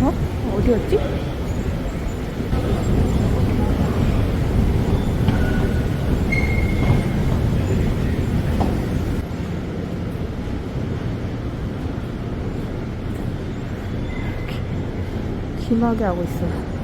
어? 어디였지? 심하게 하고 있어. 어?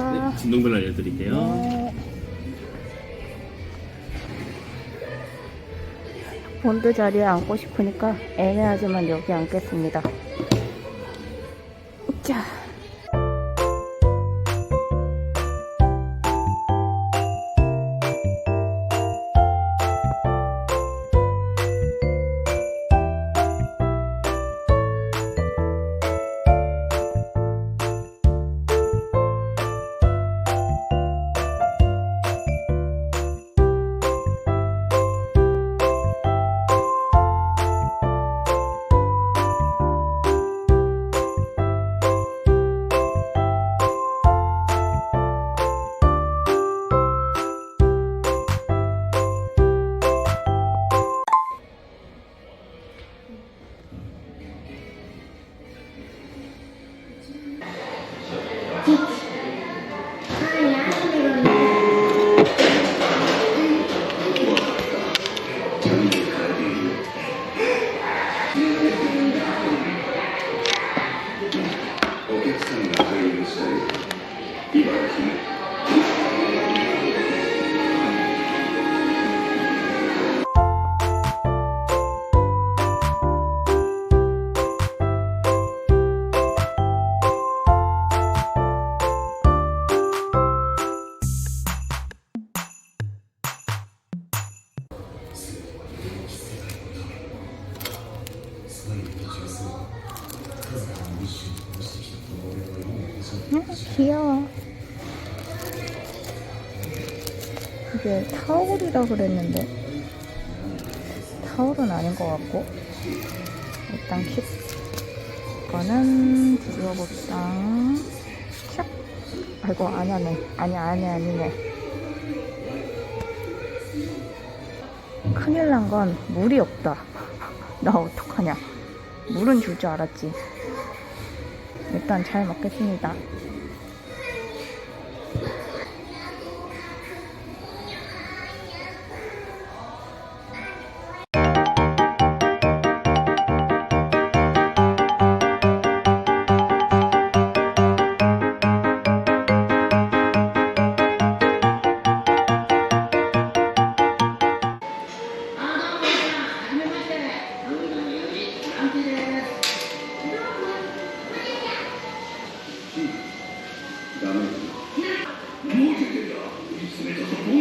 안녕하세요. 진동벨 알려드릴게요. 네. 본드 자리에 앉고 싶으니까 애매하지만 여기 앉겠습니다. 자. 음, 귀여워. 이게 타올이라 그랬는데 타올은 아닌 것 같고 일단 킵 이거는 지워봅시다. 샵 아이고 안 하네 아니 아니 아니네. 큰일 난 건 물이 없다. 나 어떡하냐. 물은 줄 줄 알았지. 일단 잘 먹겠습니다. me tocó